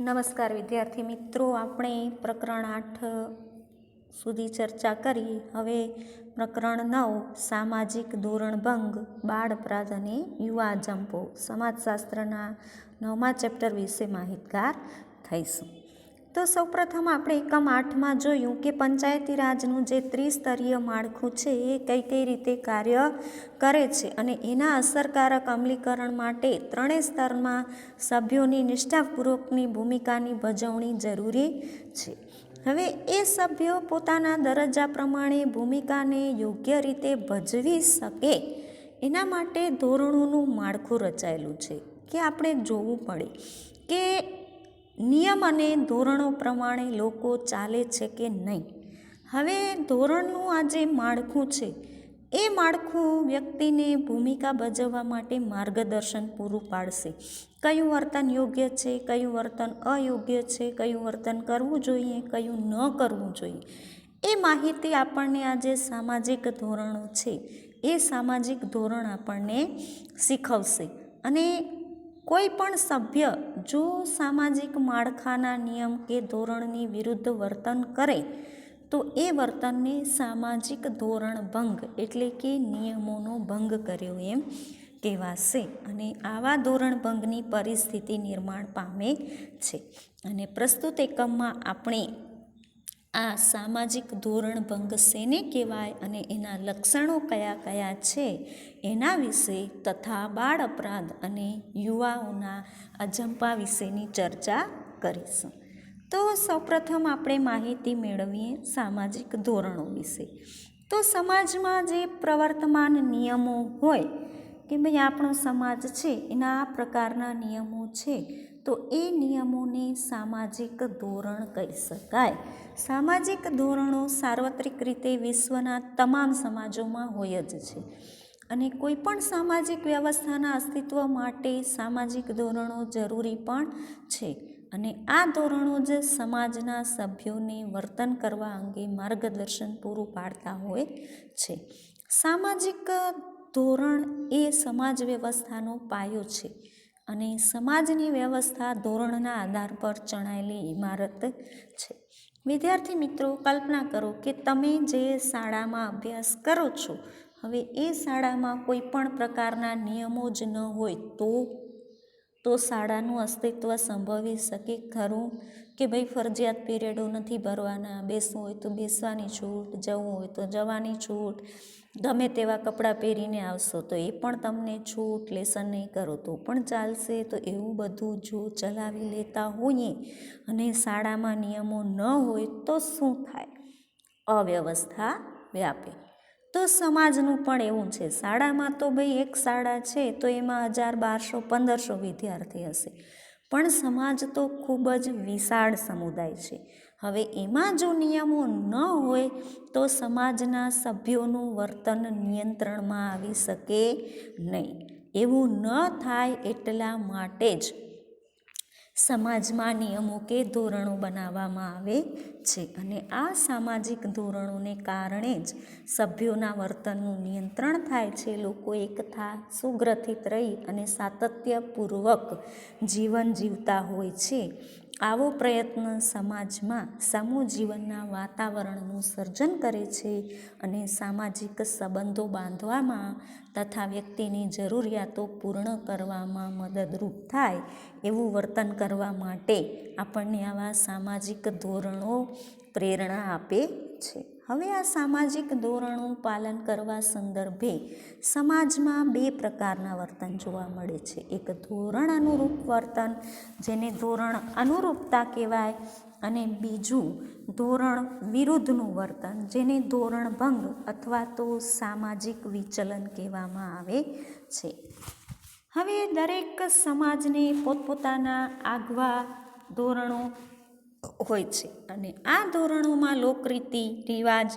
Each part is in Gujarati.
નમસ્કાર વિદ્યાર્થી મિત્રો, આપણે પ્રકરણ આઠ સુધી ચર્ચા કરી. હવે પ્રકરણ નવ, સામાજિક ધોરણભંગ બાળ અને યુવા જંપો. સમાજશાસ્ત્રના નવમા ચેપ્ટર વિશે માહિતગાર થઈશું. તો સૌપ્રથમ આપણે એકમ આઠમાં જોયું કે પંચાયતી રાજનું જે ત્રિસ્તરીય માળખું છે, એ કઈ કઈ રીતે કાર્ય કરે છે અને એના અસરકારક અમલીકરણ માટે ત્રણેય સ્તરમાં સભ્યોની નિષ્ઠાપૂર્વકની ભૂમિકાની ભજવણી જરૂરી છે. હવે એ સભ્યો પોતાના દરજ્જા પ્રમાણે ભૂમિકાને યોગ્ય રીતે ભજવી શકે, એના માટે ધોરણોનું માળખું રચાયેલું છે. કે આપણે જોવું પડે કે નિયમ અને ધોરણો પ્રમાણે લોકો ચાલે છે કે નહીં? હવે ધોરણનું આ જે માળખું છે, એ માળખું વ્યક્તિને ભૂમિકા ભજવવા માટે માર્ગદર્શન પૂરું પાડશે. કયું વર્તન યોગ્ય છે, કયું વર્તન અયોગ્ય છે, કયું વર્તન કરવું જોઈએ, કયું ન કરવું જોઈએ? એ માહિતી આપણને આ જે સામાજિક ધોરણો છે, એ સામાજિક ધોરણ આપણને શીખવશે. અને કોઈ પણ સભ્ય જો સામાજિક માળખાના નિયમ કે ધોરણની વિરુદ્ધ વર્તન કરે, તો એ વર્તનને સામાજિક ધોરણ ભંગ એટલે કે નિયમોનો ભંગ કર્યો એમ કહેવાશે. અને આવા ધોરણ ભંગની પરિસ્થિતિ નિર્માણ પામે છે. અને પ્રસ્તુત એકમમાં આપણે આ સામાજિક ધોરણભંગ શેને કહેવાય અને એના લક્ષણો કયા કયા છે એના વિશે તથા બાળ અપરાધ અને યુવાઓના અજંપા વિશેની ચર્ચા કરીશું. તો સૌપ્રથમ આપણે માહિતી મેળવીએ સામાજિક ધોરણો વિશે. તો સમાજમાં જે પ્રવર્તમાન નિયમો હોય કે ભાઈ આપણો સમાજ છે, એના આ પ્રકારના નિયમો છે તો એ નિયમોને સામાજિક ધોરણ કહી શકાય. સામાજિક ધોરણો સાર્વત્રિક રીતે વિશ્વના તમામ સમાજોમાં હોય જ છે. અને કોઈ પણ સામાજિક વ્યવસ્થાના અસ્તિત્વ માટે સામાજિક ધોરણો જરૂરી પણ છે. અને આ ધોરણો જ સમાજના સભ્યોને વર્તન કરવા અંગે માર્ગદર્શન પૂરું પાડતા હોય છે. સામાજિક ધોરણ એ સમાજ વ્યવસ્થાનો પાયો છે. અને સમાજની વ્યવસ્થા ધોરણના આધાર પર ચણાયેલી ઇમારત છે. વિદ્યાર્થી મિત્રો, કલ્પના કરો કે તમે જે શાળામાં અભ્યાસ કરો છો, હવે એ શાળામાં કોઈ પણ પ્રકારના નિયમો જ ન હોય તો? તો શાળાનું અસ્તિત્વ સંભવી શકે ખરું? કે ભાઈ ફરજિયાત પીરિયડો નથી ભરવાના, બેસવું હોય તો બેસવાની છૂટ, જવું હોય તો જવાની છૂટ ગમે તેવા કપડાં પહેરીને આવશો, તો એ પણ તમને છૂટ, લેસન નહીં કરો, તો પણ ચાલશે. તો એવું બધું જો ચલાવી લેતા હોઈએ અને શાળામાં નિયમો ન હોય, તો શું થાય? અવ્યવસ્થા વ્યાપે. તો સમાજનું પણ એવું છે, શાળામાં તો ભાઈ એક શાળા છે, તો એમાં હજાર બારસો, પંદરસો વિદ્યાર્થી હશે. પણ સમાજ તો ખૂબ જ વિશાળ સમુદાય છે. હવે એમાં જો નિયમો ન હોય તો સમાજના સભ્યોનું વર્તન નિયંત્રણમાં આવી શકે નહીં. એવું ન થાય એટલા માટે જ સમાજમાં નિયમો કે ધોરણો બનાવવામાં આવે છે અને આ સામાજિક ધોરણોને કારણે જ સભ્યોના વર્તનનું નિયંત્રણ થાય છે. લોકો એકતા સુગ્રથિત રહી અને સાતત્યપૂર્વક જીવન જીવતા હોય છે. આવો પ્રયત્ન સમાજમાં સમૂહ જીવનના વાતાવરણનું સર્જન કરે છે અને સામાજિક સંબંધો બાંધવામાં તથા વ્યક્તિની જરૂરિયાતો પૂર્ણ કરવામાં મદદરૂપ થાય એવું વર્તન કરવા માટે આપણને આવા સામાજિક ધોરણો પ્રેરણા આપે છે. હવે આ સામાજિક ધોરણનું પાલન કરવા સંદર્ભે સમાજમાં બે પ્રકારના વર્તન જોવા મળે છે. એક ધોરણ અનુરૂપ વર્તન, જેને ધોરણ અનુરૂપતા કહેવાય, અને બીજું ધોરણ વિરુદ્ધનું વર્તન, જેને ધોરણ ભંગ અથવા તો સામાજિક વિચલન કહેવામાં આવે છે. હવે દરેક સમાજને પોતપોતાના આગવા ધોરણો હોય છે. અને આ ધોરણોમાં લોકરીતિ, રિવાજ,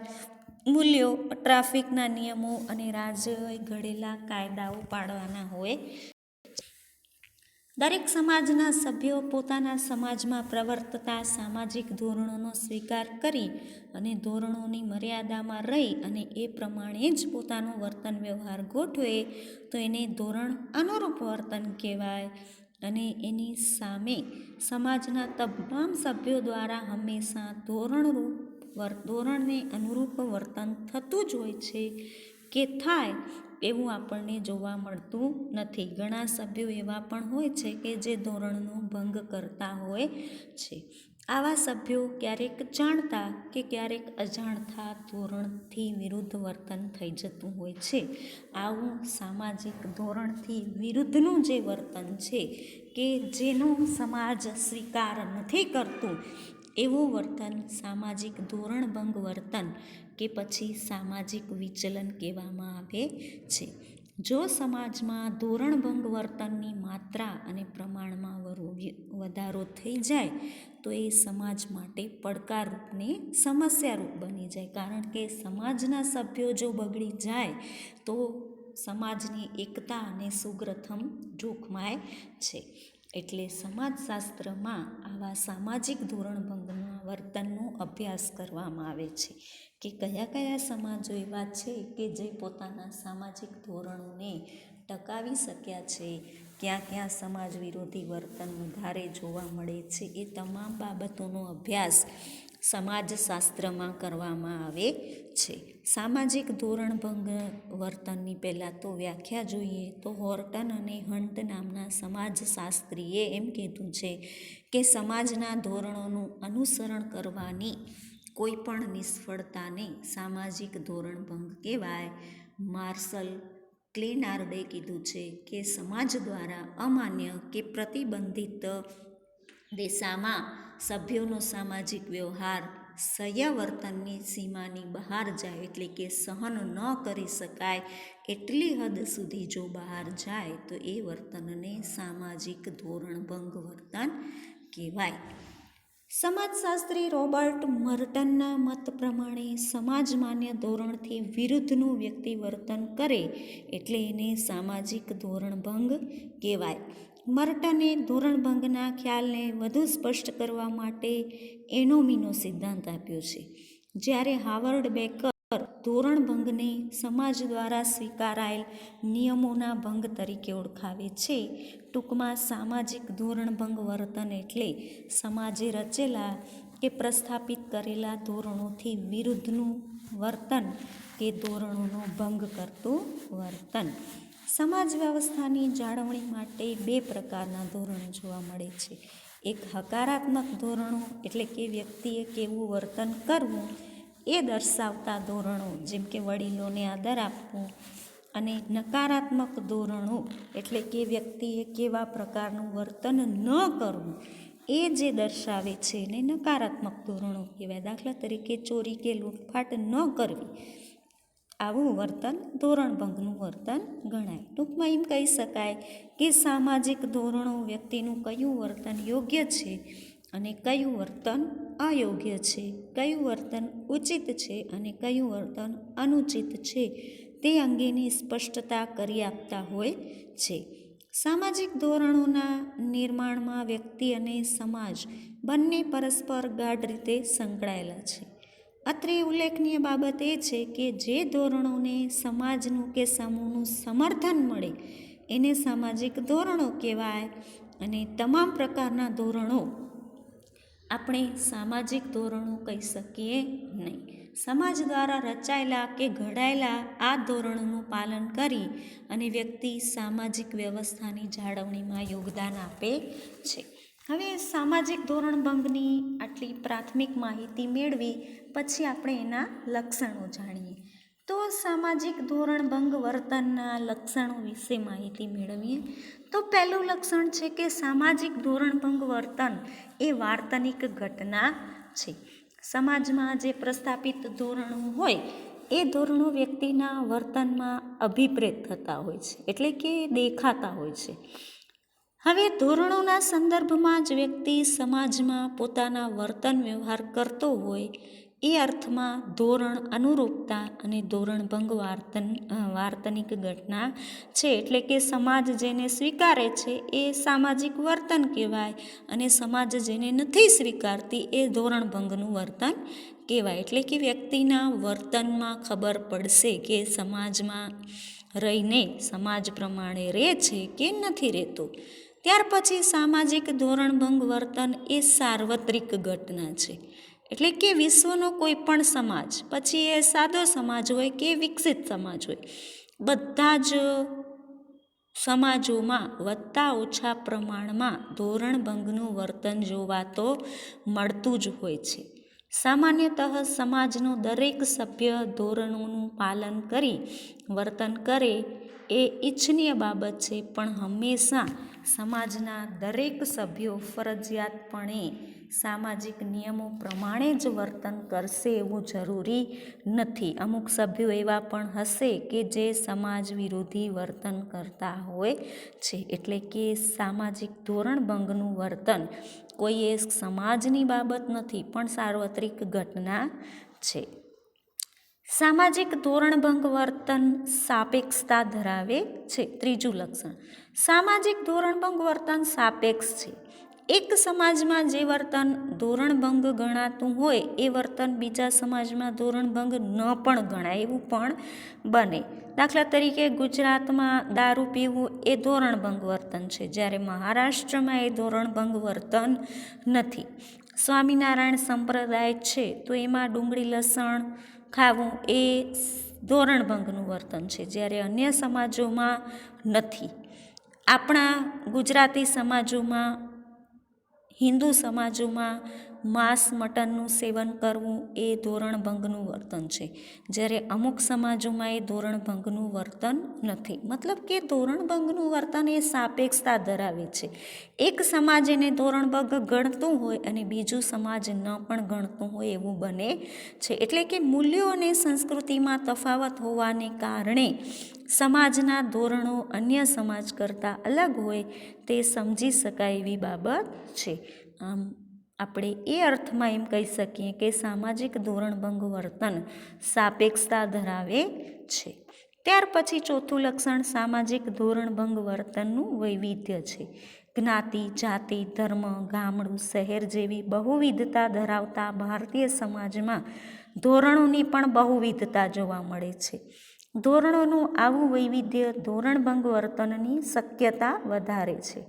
મૂલ્યો, ટ્રાફિકના નિયમો અને રાજ્યોએ ઘડેલા કાયદાઓ પાડવાના હોય. દરેક સમાજના સભ્યો પોતાના સમાજમાં પ્રવર્તતા, સામાજિક ધોરણોનો સ્વીકાર કરી અને ધોરણોની મર્યાદામાં રહી અને એ પ્રમાણે જ પોતાનું વર્તન વ્યવહાર ગોઠવે, તો એને ધોરણ અનુરૂપ વર્તન કહેવાય. અને એની સામે સમાજના તમામ સભ્યો દ્વારા હંમેશા ધોરણરૂપ ધોરણને અનુરૂપ વર્તન થતું જ હોય છે કે થાય એવું આપણને જોવા મળતું નથી. ઘણા સભ્યો એવા પણ હોય છે કે જે ધોરણનો ભંગ કરતા હોય છે. આવા સભ્યો ક્યારેક જાણતા કે ક્યારેક અજાણતા ધોરણથી વિરુદ્ધ વર્તન થઈ જતું હોય છે. આવું સામાજિક ધોરણથી વિરુદ્ધનું જે વર્તન છે કે જેનો સમાજ સ્વીકાર નથી કરતું, એવું વર્તન સામાજિક ધોરણભંગ વર્તન કે પછી સામાજિક વિચલન કહેવામાં આવે છે. જો સમાજમાં ધોરણભંગ વર્તનની માત્રા અને પ્રમાણમાં વધારો થઈ જાય, તો એ સમાજ માટે પડકારરૂપને સમસ્યારૂપ બની જાય. કારણ કે સમાજના સભ્યો જો બગડી જાય, તો સમાજની એકતા અને સુગ્રથમ જોખમાય છે. એટલે સમાજશાસ્ત્રમાં આવા સામાજિક ધોરણભંગના વર્તનનો અભ્યાસ કરવામાં આવે છે. કે કયા કયા સમાજો એવા છે કે જે પોતાના સામાજિક ધોરણોને ટકાવી શક્યા છે? ક્યાં ક્યાં સમાજ વિરોધી વર્તન વધારે જોવા મળે છે? એ તમામ બાબતોનો અભ્યાસ સમાજશાસ્ત્રમાં કરવામાં આવે છે. સામાજિક ધોરણભંગ વર્તનની પહેલાં તો વ્યાખ્યા જોઈએ તો હોર્ટન અને હન્ટ નામના સમાજશાસ્ત્રીએ એમ કીધું છે કે સમાજના ધોરણોનું અનુસરણ કરવાની કોઈ પણ નિષ્ફળતાને સામાજિક ધોરણભંગ કહેવાય. માર્શલ ક્લેનાર્ડે કીધું છે કે સમાજ દ્વારા અમાન્ય કે પ્રતિબંધિત દેશામાં સભ્યોનો સામાજિક વ્યવહાર સયાવર્તનની સીમાની બહાર જાય એટલે કે સહન ન કરી શકાય એટલી હદ સુધી જો બહાર જાય તો એ વર્તનને સામાજિક ધોરણભંગ વર્તન કહેવાય. સમાજશાસ્ત્રી રોબર્ટ મર્ટનના મત પ્રમાણે સમાજ માન્ય ધોરણથી વિરુદ્ધનું વ્યક્તિ વર્તન કરે એટલે એને સામાજિક ધોરણભંગ કહેવાય. મર્ટને ધોરણભંગના ખ્યાલને વધુ સ્પષ્ટ કરવા માટે એનોમીનો સિદ્ધાંત આપ્યો છે. જ્યારે હાવર્ડ બેકર ધોરણભંગને સમાજ દ્વારા સ્વીકારાયેલ નિયમોના ભંગ તરીકે ઓળખાવે છે ટૂંકમાં સામાજિક ધોરણભંગ વર્તન એટલે સમાજે રચેલા કે પ્રસ્થાપિત કરેલા ધોરણોથી વિરુદ્ધનું વર્તન કે ધોરણોનો ભંગ કરતું વર્તન. સમાજ વ્યવસ્થાની જાળવણી માટે બે પ્રકારના ધોરણો જોવા મળે છે. એક હકારાત્મક ધોરણો એટલે કે વ્યક્તિએ કેવું વર્તન કરવું એ દર્શાવતા ધોરણો, જેમ કે વડીલોને આદર આપવો અને નકારાત્મક ધોરણો એટલે કે વ્યક્તિએ કેવા પ્રકારનું વર્તન ન કરવું, એ જે દર્શાવે છે એને નકારાત્મક ધોરણો કહેવાય. દાખલા તરીકે ચોરી કે લૂંટફાટ ન કરવી, આવું વર્તન ધોરણભંગનું વર્તન ગણાય. ટૂંકમાં એમ કહી શકાય કે સામાજિક ધોરણો વ્યક્તિનું કયું વર્તન યોગ્ય છે અને કયું વર્તન અયોગ્ય છે, કયું વર્તન ઉચિત છે અને કયું વર્તન અનુચિત છે તે અંગેની સ્પષ્ટતા કરી આપતા હોય છે. સામાજિક ધોરણોના નિર્માણમાં વ્યક્તિ અને સમાજ બંને પરસ્પર ગાઢ રીતે સંકળાયેલા છે. અત્રે ઉલ્લેખનીય બાબત એ છે કે જે ધોરણોને સમાજનું કે સમૂહનું સમર્થન મળે, એને સામાજિક ધોરણો કહેવાય અને તમામ પ્રકારના ધોરણો આપણે સામાજિક ધોરણો કહી શકીએ નહીં. સમાજ દ્વારા રચાયેલા કે ઘડાયેલા આ ધોરણોનું પાલન કરી અને વ્યક્તિ સામાજિક વ્યવસ્થાની જાળવણીમાં યોગદાન આપે છે. હવે સામાજિક ધોરણભંગની આટલી પ્રાથમિક માહિતી મેળવી પછી આપણે એના લક્ષણો જાણીએ. તો સામાજિક ધોરણભંગ વર્તનના લક્ષણો વિશે માહિતી મેળવીએ. તો પહેલું લક્ષણ છે કે સામાજિક ધોરણભંગ વર્તન એ વાર્તનિક ઘટના છે. સમાજમાં જે પ્રસ્થાપિત ધોરણો હોય, એ ધોરણો વ્યક્તિના વર્તનમાં અભિપ્રેત થતા હોય છે, એટલે કે દેખાતા હોય છે. હવે ધોરણોના સંદર્ભમાં જ વ્યક્તિ સમાજમાં પોતાના વર્તન વ્યવહાર કરતો હોય એ અર્થમાં ધોરણ અનુરૂપતા અને ધોરણભંગ વાર્તન વાર્તનિક ઘટના છે. એટલે કે સમાજ જેને સ્વીકારે છે, એ સામાજિક વર્તન કહેવાય અને સમાજ જેને નથી સ્વીકારતી, એ ધોરણભંગનું વર્તન કહેવાય. એટલે કે વ્યક્તિના વર્તનમાં ખબર પડશે કે સમાજમાં રહીને, સમાજ પ્રમાણે રહે છે કે નથી રહેતો. ત્યાર પછી સામાજિક ધોરણભંગ વર્તન એ સાર્વત્રિક ઘટના છે. એટલે કે વિશ્વનો કોઈ પણ સમાજ, પછી એ સાદો સમાજ હોય કે વિકસિત સમાજ હોય, બધા જ સમાજોમાં વધતા ઓછા પ્રમાણમાં ધોરણભંગનું વર્તન જોવા તો મળતું જ હોય છે. સામાન્યતઃ સમાજનો દરેક સભ્ય ધોરણોનું પાલન કરી વર્તન કરે એ ઈચ્છનીય બાબત છે, પણ હંમેશા સમાજના દરેક સભ્યો ફરજિયાતપણે સામાજિક નિયમો પ્રમાણે જ વર્તન કરશે એવું જરૂરી નથી. અમુક સભ્યો એવા પણ હશે કે જે સમાજ વિરોધી વર્તન કરતા હોય છે. એટલે કે સામાજિક ધોરણભંગનું વર્તન કોઈ એ સમાજની બાબત નથી, પણ સાર્વત્રિક ઘટના છે. સામાજિક ધોરણભંગ વર્તન સાપેક્ષતા ધરાવે છે. ત્રીજું લક્ષણ. સામાજિક ધોરણભંગ વર્તન સાપેક્ષ છે. એક સમાજમાં જે વર્તન ધોરણભંગ ગણાતું હોય, એ વર્તન બીજા સમાજમાં ધોરણભંગ ન પણ ગણાય એવું પણ બને. દાખલા તરીકે ગુજરાતમાં દારૂ પીવું એ ધોરણભંગ વર્તન છે, જ્યારે મહારાષ્ટ્રમાં એ ધોરણભંગ વર્તન નથી. સ્વામિનારાયણ સંપ્રદાય છે, તો એમાં ડુંગળી લસણ ખાવું એ ધોરણભંગનું વર્તન છે, જ્યારે અન્ય સમાજોમાં નથી. આપણા ગુજરાતી સમાજોમાં હિન્દુ સમાજોમાં માંસ મટનનું સેવન કરવું એ ધોરણભંગનું વર્તન છે. જ્યારે અમુક સમાજોમાં એ ધોરણભંગનું વર્તન નથી. મતલબ કે ધોરણભંગનું વર્તન એ સાપેક્ષતા ધરાવે છે. એક સમાજ એને ધોરણભંગ ગણતું હોય અને બીજું સમાજ ન પણ ગણતું હોય એવું બને છે. એટલે કે મૂલ્યો અને સંસ્કૃતિમાં તફાવત હોવાને કારણે સમાજના ધોરણો અન્ય સમાજ કરતાં અલગ હોય તે સમજી શકાય એવી બાબત છે. આમ આપણે એ અર્થમાં એમ કહી શકીએ કે સામાજિક ધોરણભંગ વર્તન સાપેક્ષતા ધરાવે છે. ત્યાર પછી ચોથું લક્ષણ સામાજિક ધોરણભંગ વર્તનનું વૈવિધ્ય છે. જ્ઞાતિ, જાતિ, ધર્મ, ગામડું, શહેર જેવી બહુવિધતા ધરાવતા ભારતીય સમાજમાં ધોરણોની પણ બહુવિધતા જોવા મળે છે. ધોરણોનું આવું વૈવિધ્ય ધોરણભંગ વર્તનની શક્યતા વધારે છે.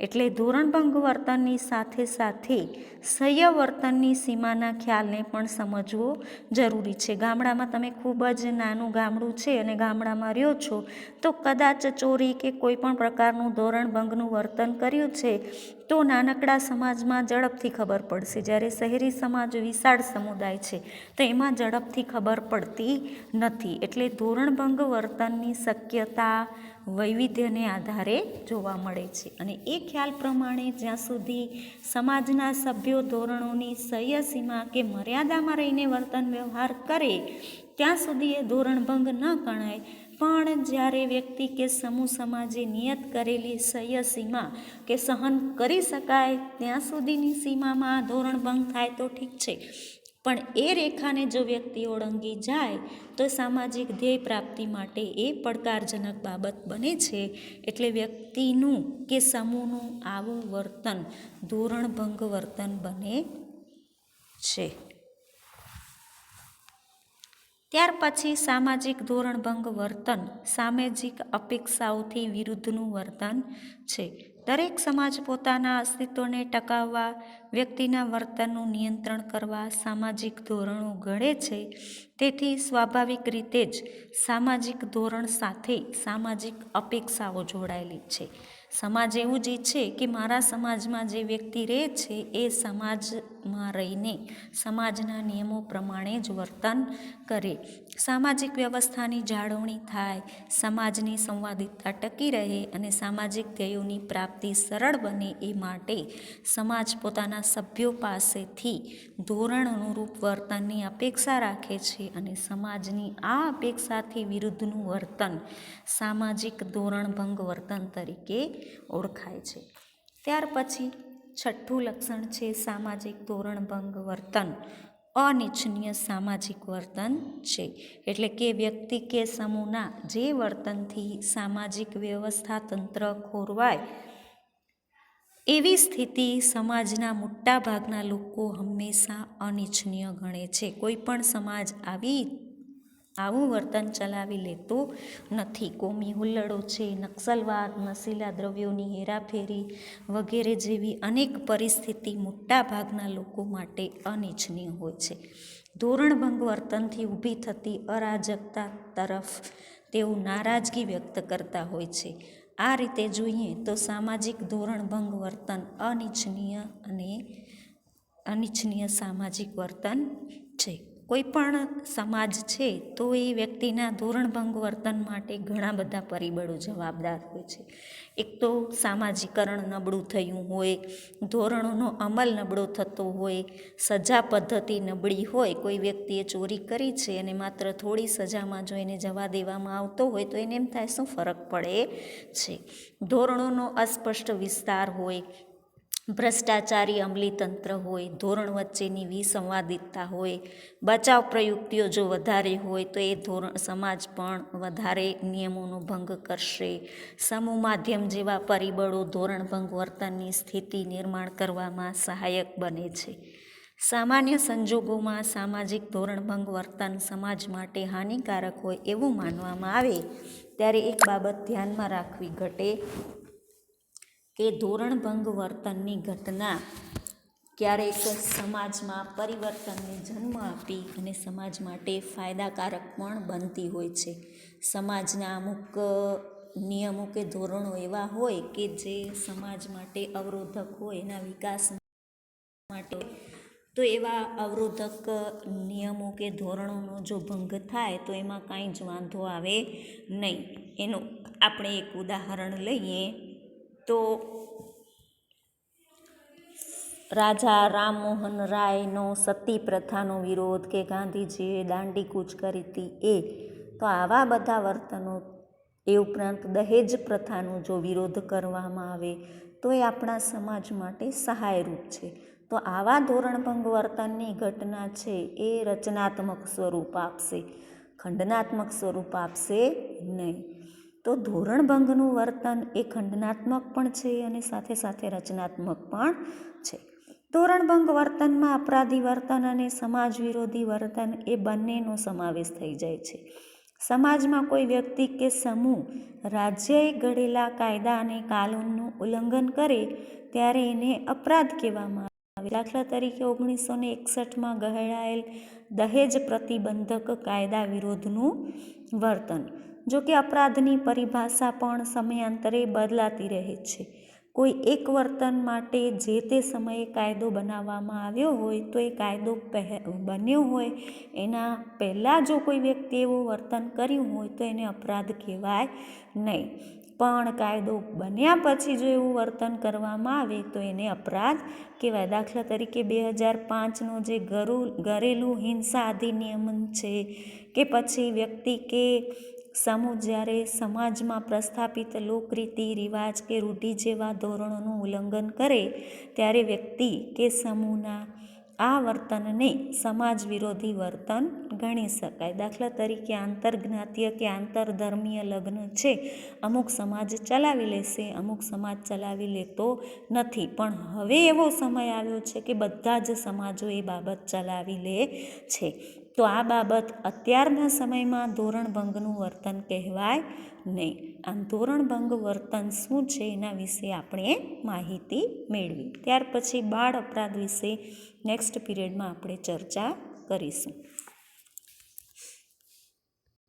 એટલે ધોરણભંગ વર્તનની સાથે સાથે સહ્ય વર્તનની સીમાના ખ્યાલને પણ સમજવો જરૂરી છે. ગામડામાં તમે ખૂબ જ નાનું ગામડું છે અને ગામડામાં રહ્યો છો, તો કદાચ ચોરી કે કોઈ પણ પ્રકારનું ધોરણભંગનું વર્તન કર્યું છે, તો નાનકડા સમાજમાં ઝડપથી ખબર પડશે. જ્યારે શહેરી સમાજ વિશાળ સમુદાય છે, તો એમાં ઝડપથી ખબર પડતી નથી. એટલે ધોરણભંગ વર્તનની શક્યતા વૈવિધ્યને આધારે જોવા મળે છે. અને એ ખ્યાલ પ્રમાણે જ્યાં સુધી સમાજના સભ્યો ધોરણોની સહ્ય સીમા કે મર્યાદામાં રહીને વર્તન વ્યવહાર કરે, ત્યાં સુધી એ ધોરણભંગ ન ગણાય. પણ જ્યારે વ્યક્તિ કે સમૂહ સમાજે નિયત કરેલી સહ્ય સીમા કે સહન કરી શકાય, ત્યાં સુધીની સીમામાં ધોરણભંગ થાય તો ઠીક છે. પણ એ રેખાને જો વ્યક્તિ ઓળંગી જાય, તો સામાજિક ધ્યેય પ્રાપ્તિ માટે એ પડકારજનક બાબત બને છે. એટલે વ્યક્તિનું કે સમૂહનું આવું વર્તન ધોરણભંગ વર્તન બને છે. ત્યાર પછી સામાજિક ધોરણભંગ વર્તન સામાજિક અપેક્ષાઓથી વિરુદ્ધનું વર્તન છે. દરેક સમાજ પોતાના અસ્તિત્વને ટકાવવા, વ્યક્તિના વર્તનનું નિયંત્રણ કરવા સામાજિક ધોરણો ઘડે છે. તેથી સ્વાભાવિક રીતે જ સામાજિક ધોરણ સાથે સામાજિક અપેક્ષાઓ જોડાયેલી છે. સમાજ એવું જ ઈચ્છે કે મારા સમાજમાં જે વ્યક્તિ રહે છે એ સમાજમાં રહીને સમાજના નિયમો પ્રમાણે જ વર્તન કરે. સામાજિક વ્યવસ્થાની જાળવણી થાય, સમાજની સંવાદિતતા ટકી રહે અને સામાજિક ધ્યેયોની પ્રાપ્તિ સરળ બને એ માટે સમાજ પોતાના સભ્યો પાસેથી ધોરણ અનુરૂપ વર્તનની અપેક્ષા રાખે છે અને સમાજની આ અપેક્ષાથી વિરુદ્ધનું વર્તન સામાજિક ધોરણભંગ વર્તન તરીકે ઓળખાય છે. ત્યાર પછી છઠ્ઠું લક્ષણ છે સામાજિક ધોરણભંગ વર્તન. અનિચ્છનીય સામાજિક વર્તન છે. એટલે કે વ્યક્તિ કે સમૂહના જે વર્તનથી સામાજિક વ્યવસ્થા તંત્ર ખોરવાય, એવી સ્થિતિ સમાજના મોટા ભાગના લોકો હંમેશા અનિચ્છનીય ગણે છે. કોઈ પણ સમાજ આવી આવું વર્તન ચલાવી લેતું નથી. કોમી હુલ્લડો છે, નક્સલવાદ, નશીલા દ્રવ્યોની હેરાફેરી વગેરે જેવી અનેક પરિસ્થિતિ મોટાભાગના લોકો માટે અનિચ્છનીય હોય છે. ધોરણભંગ વર્તનથી ઊભી થતી અરાજકતા તરફ તેઓ નારાજગી વ્યક્ત કરતા હોય છે. આ રીતે જોઈએ તો સામાજિક ધોરણભંગ વર્તન અનિચ્છનીય અને અનિચ્છનીય સામાજિક વર્તન છે. કોઈ પણ સમાજ છે, તો એ વ્યક્તિના ધોરણભંગ વર્તન માટે ઘણા બધા પરિબળો જવાબદાર હોય છે. એક તો સામાજિકરણ નબળું થયું હોય, ધોરણોનો અમલ નબળો થતો હોય, સજા પદ્ધતિ નબળી હોય, કોઈ વ્યક્તિએ ચોરી કરી છે અને માત્ર થોડી સજામાં જો એને જવા દેવામાં આવતો હોય, તો એને એમ થાય શું ફરક પડે છે? ધોરણોનો અસ્પષ્ટ વિસ્તાર હોય ભ્રષ્ટાચારી અમલીતંત્ર હોય, ધોરણ વચ્ચેની વિસંવાદિતતા હોય, બચાવ પ્રયુક્તિઓ જો વધારે હોય તો એ ધોરણ, સમાજ પણ વધારે નિયમોનો ભંગ કરશે. સમૂહ માધ્યમ જેવા પરિબળો ધોરણભંગ વર્તનની સ્થિતિ નિર્માણ કરવામાં સહાયક બને છે. સામાન્ય સંજોગોમાં સામાજિક ધોરણભંગ વર્તન સમાજ માટે હાનિકારક હોય એવું માનવામાં આવે, ત્યારે એક બાબત ધ્યાનમાં રાખવી ઘટે કે ધોરણભંગ વર્તનની ઘટના ક્યારેક સમાજમાં પરિવર્તનને જન્મ આપી અને સમાજ માટે ફાયદાકારક પણ બનતી હોય છે. સમાજના અમુક નિયમો કે ધોરણો એવા હોય કે જે સમાજ માટે અવરોધક હોય, એના વિકાસ માટે. તો એવા અવરોધક નિયમો કે ધોરણોનો જો ભંગ થાય તો એમાં કાંઈ જ વાંધો આવે નહીં. એનું આપણે એક ઉદાહરણ લઈએ. તો રાજા રામમોહન રાયનો સતી પ્રથાનો વિરોધ કે ગાંધીજીએ દાંડી કૂચ કરી હતી એ, તો આવા બધા વર્તનો એ ઉપરાંત દહેજ પ્રથાનો જો વિરોધ કરવામાં આવે, તો એ આપણા સમાજ માટે સહાયરૂપ છે. તો આવા ધોરણભંગ વર્તનની ઘટના છે એ રચનાત્મક સ્વરૂપ આપશે. ખંડનાત્મક સ્વરૂપ આપશે નહીં. તો ધોરણભંગનું વર્તન એ ખંડનાત્મક પણ છે અને સાથે સાથે રચનાત્મક પણ છે. ધોરણભંગ વર્તનમાં અપરાધી વર્તન અને સમાજ વિરોધી વર્તન એ બંનેનો સમાવેશ થઈ જાય છે. સમાજમાં કોઈ વ્યક્તિ કે સમૂહ રાજ્યએ ઘડેલા કાયદા અને કાનૂનનું ઉલ્લંઘન કરે ત્યારે એને અપરાધ કહેવામાં આવે દાખલા તરીકે ઓગણીસો ને એકસઠમાં ગહેડાયેલ દહેજ પ્રતિબંધક કાયદા વિરોધનું વર્તન. જો કે અપરાધની પરિભાષા પણ સમયાંતરે બદલાતી રહે છે. કોઈ એક વર્તન માટે જે તે સમયે કાયદો બનાવવામાં આવ્યો હોય તો એ કાયદો બન્યો હોય. એના પહેલાં જો કોઈ વ્યક્તિ એવું વર્તન કર્યું હોય તો એને અપરાધ કહેવાય નહીં. પણ કાયદો બન્યા પછી જો એવું વર્તન કરવામાં આવે તો એને અપરાધ કહેવાય. દાખલા તરીકે બે હજાર પાંચનો જે ઘરુ ઘરેલું હિંસા અધિનિયમન છે કે પછી વ્યક્તિ કે સમૂહ જ્યારે સમાજમાં પ્રસ્થાપિત લોકરીતિ, રિવાજ કે રૂઢિ જેવા ધોરણોનું ઉલ્લંઘન કરે ત્યારે વ્યક્તિ કે સમૂહના આ વર્તનને સમાજ વિરોધી વર્તન ગણી શકાય. દાખલા તરીકે આંતરજ્ઞાતીય કે આંતરધર્મીય લગ્ન છે. અમુક સમાજ ચલાવી લેશે, અમુક સમાજ ચલાવી લેતો નથી. પણ હવે એવો સમય આવ્યો છે કે બધા જ સમાજો એ બાબત ચલાવી લે છે. તો આ બાબત અત્યારના સમયમાં ધોરણભંગનું વર્તન કહેવાય નહીં. આમ ધોરણભંગ વર્તન શું છે એના વિશે આપણે માહિતી મેળવી. ત્યાર પછી બાળ અપરાધ વિશે નેક્સ્ટ પીરિયડમાં આપણે ચર્ચા કરીશું.